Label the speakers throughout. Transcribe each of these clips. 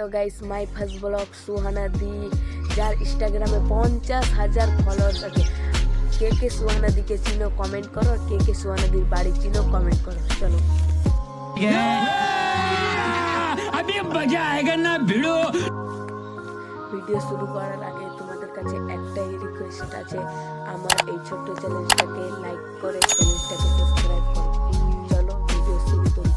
Speaker 1: Hello guys my first blog Suhana দি যার ইনস্টাগ্রামে পঞ্চাশ হাজার ফলোয়ার্স আছে। কে কে সুহানা দিকে চিনো কমেন্ট করো। কে কে সুহানা দির বাড়ি চিনো কমেন্ট করো। চলো। ভিডিও শুরু করার আগে তোমাদের কাছে একটাই রিকোয়েস্ট আছে। আমার এই ছোট্ট চ্যানেলটাকে লাইক করে চ্যানেলটাকে সাবস্ক্রাইব করো। চলো ভিডিও শুরু করি।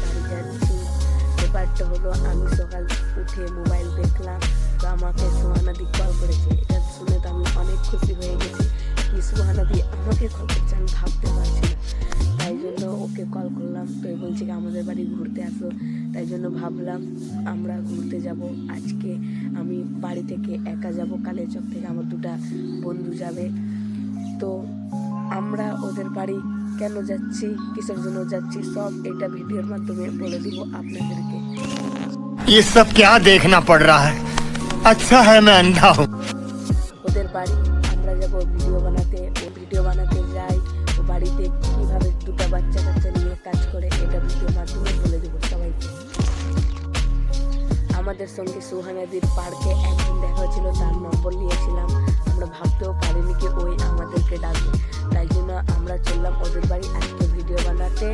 Speaker 1: বাড়ি যাচ্ছি ব্যাপারটা হলো আমি সকাল উঠে মোবাইল দেখলাম তো আমাকে সোহানা দি কল করেছে এটা শুনে তো আমি অনেক খুশি হয়ে গেছি কি সোহানা দি আমাকে কল করছে আমি ভাবতে পারছি না তাই জন্য ওকে কল করলাম। তো বলছে কি আমাদের বাড়ি ঘুরতে আসো তাই জন্য ভাবলাম, আমরা ঘুরতে যাব। আজকে আমি বাড়ি থেকে একা যাব কালেচক থেকে আমার দুটা বন্ধু যাবে। তো আমরা ওদের বাড়ি কেন যাচ্ছি কিসের জন্য যাচ্ছি সব এটা ভিডিওর মাধ্যমে বলে দিব আপনাদেরকে
Speaker 2: ये सब क्या देखना पड़ रहा है अच्छा है मैं अंधा हूँ
Speaker 1: ওদের বাড়ি আমরা যাব ভিডিও বানাতে ও ভিডিও বানাতে যাই ও বাড়িতে কিভাবে দুটো বাচ্চা কাচ্চা আমাদের সঙ্গে সুহানাদির পার্কে একদিন দেখা হয়েছিল, তার নম্বর নিয়েছিলাম। আমরা ভাবতেও পারিনি কি ওই আমাদেরকে ডাকবে। তাই জন্য আমরা চললাম ওদের বাড়ি আজকে ভিডিও বানাতে।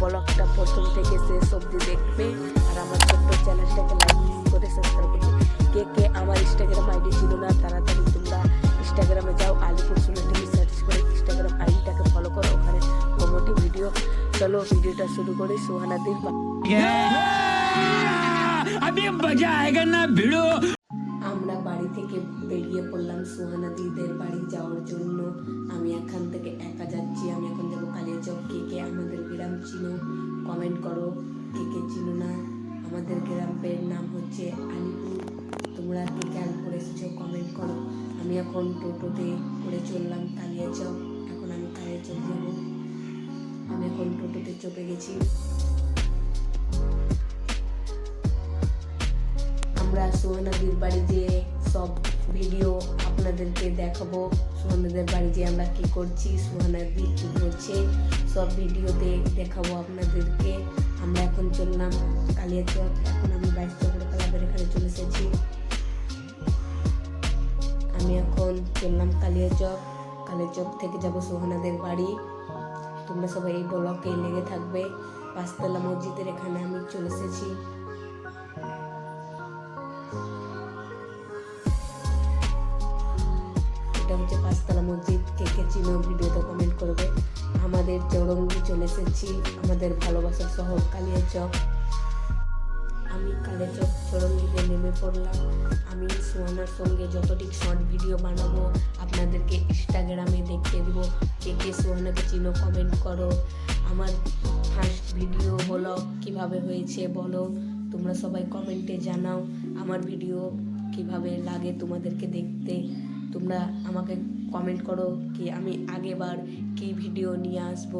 Speaker 1: ব্লগটা প্রথম থেকে শেষ অবধি দেখবে। আর আমার ছোট্ট চ্যানেলটাকে লাইক করে সাবস্ক্রাইব করবে। কে কে আমার ইনস্টাগ্রাম আইডি ছিল না, তাড়াতাড়ি তোমরা ইনস্টাগ্রামে যাও, আলিপুর সুনেটিভি সার্চ করে ইনস্টাগ্রাম আইডিটাকে ফলো করো, ওখানে কমোটি ভিডিও। চলো, ভিডিওটা শুরু করি সুহানাদির
Speaker 3: মজা আয়গা না ভিড়ো
Speaker 1: আমরা বাড়ি থেকে বেরিয়ে পড়লাম সুহানা দিদিদের বাড়ি যাওয়ার জন্য। আমি এখান থেকে একা যাচ্ছি, আমি এখন যাব কালিয়াচক কে কে আমাদের গ্রাম চিনো কমেন্ট করো। কে কে চিনো না, আমাদের গ্রামের নাম হচ্ছে আলিপুর। তোমরা কে কে আলিপুর এসেছ কমেন্ট করো। আমি এখন টোটোতে করে চললাম কালিয়াচক এখন আমি কালিয়াচক যাব। আমি এখন টোটোতে চপে গেছি। আমরা বাড়ি যেয়ে সব ভিডিও আপনাদেরকে দেখাবো। সোহানাদের বাড়ি যেয়ে আমরা কি করছি সোহানাদি কি করছে, সব ভিডিওতে দেখাবো আপনাদেরকে। আমরা এখন চললাম কালিয়াচক, এখন আমি বাইশ চক্র ক্লাবের এখানে চলে এসেছি। আমি এখন চললাম কালিয়াচক কালিয়াচক থেকে যাব সোহানাদের বাড়ি। তোমরা সবাই এই ব্লকে লেগে থাকবে। পাঁচতলা মসজিদের এখানে আমি চলে এসেছি। এটা হচ্ছে পাঁচতলা মসজিদ, কে কে চিনো ভিডিওতে কমেন্ট করবে। আমাদের চৌরঙ্গি চলে এসেছি, আমাদের ভালোবাসার শহর কালিয়াচক আমি কালিয়াচক চৌরঙ্গিতে নেমে পড়লাম। আমি সোহানার সঙ্গে যতটি শর্ট ভিডিও বানাবো, আপনাদেরকে ইনস্টাগ্রামে দেখিয়ে দিব। কে কে সোহানাকে চিনো কমেন্ট করো। আমার ফার্স্ট ভিডিও হলো কীভাবে হয়েছে বলো। তোমরা সবাই কমেন্টে জানাও। আমার ভিডিও কীভাবে লাগে তোমাদেরকে দেখতে। তোমরা আমাকে কমেন্ট করো কি আমি আগেবার কি ভিডিও নিয়ে আসব।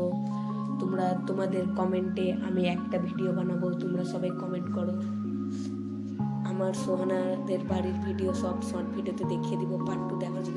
Speaker 1: তোমরা তোমাদের কমেন্টে আমি একটা ভিডিও বানাবো, তোমরা সবাই কমেন্ট করো। আমার সোহানাদের বাড়ির ভিডিও সব শর্ট ভিডিওতে দেখিয়ে দিব পার্ট টু দেখার জন্য।